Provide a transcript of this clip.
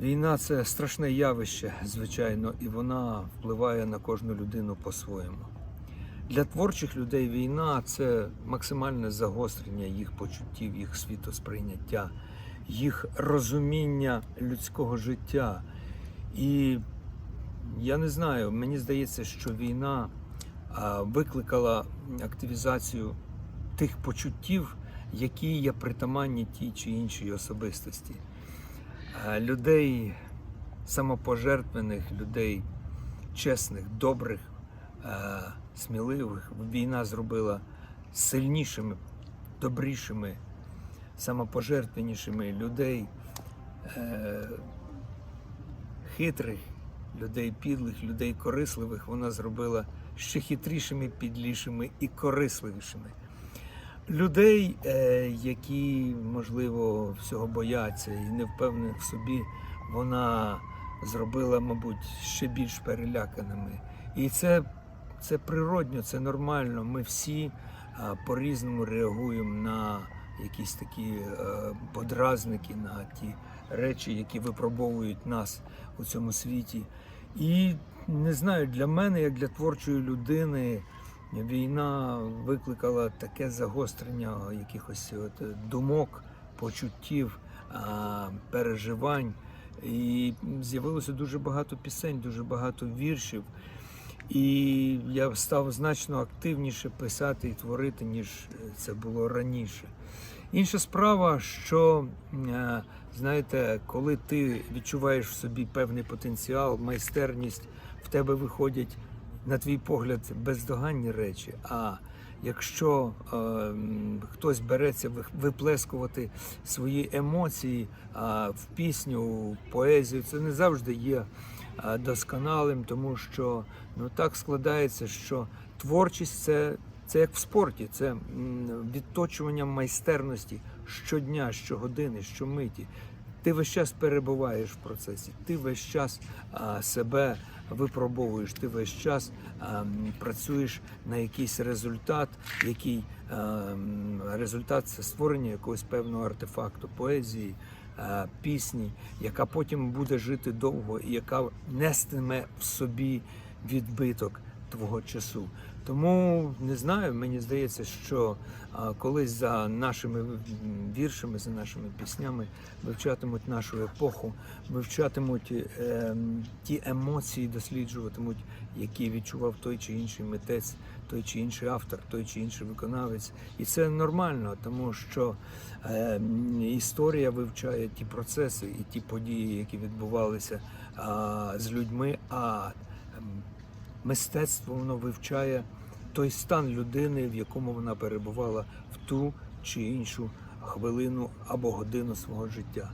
Війна це страшне явище, звичайно, і вона впливає на кожну людину по-своєму. Для творчих людей війна це максимальне загострення їх почуттів, їх світосприйняття, їх розуміння людського життя. І я не знаю, мені здається, що війна викликала активізацію тих почуттів, які є притаманні тій чи іншій особистості. Людей самопожертвених, людей чесних, добрих, сміливих. Війна зробила сильнішими, добрішими, самопожертвенішими людей, е, хитрих, людей підлих, людей корисливих. Вона зробила ще хитрішими, підлішими і корисливішими. Людей, е, які, можливо, всього бояться і не впевнених в собі, вона зробила, мабуть, ще більш переляканими. І це, це природньо, це нормально. Ми всі по-різному реагуємо на якісь такі е, подразники, на ті речі, які випробовують нас у цьому світі. І не знаю, для мене, як для творчої людини, Війна викликала таке загострення якихось от думок, почуттів, переживань. І з'явилося дуже багато пісень, дуже багато віршів. І я став значно активніше писати і творити, ніж це було раніше. Інша справа, що е, знаєте, коли ти відчуваєш в собі певний потенціал, майстерність, в тебе виходять на твій погляд, бездоганні речі. А якщо е, хтось береться ви- виплескувати свої емоції е, в пісню, в поезію, це не завжди є е, досконалим, тому що ну так складається, що творчість це. Це як в спорті, це відточування майстерності щодня, щогодини, щомиті. Ти весь час перебуваєш в процесі, ти весь час а, себе випробовуєш, ти весь час а, працюєш на якийсь результат, який а, результат це створення якогось певного артефакту, поезії, а, пісні, яка потім буде жити довго і яка нестиме в собі відбиток твого часу. Тому не знаю, мені здається, що колись за нашими віршами, за нашими піснями вивчатимуть нашу епоху, вивчатимуть е, ті емоції, досліджуватимуть, які відчував той чи інший митець, той чи інший автор, той чи інший виконавець. І це нормально, тому що е, історія вивчає ті процеси і ті події, які відбувалися а, з людьми. А мистецтво воно вивчає той стан людини, в якому вона перебувала в ту чи іншу хвилину або годину свого життя.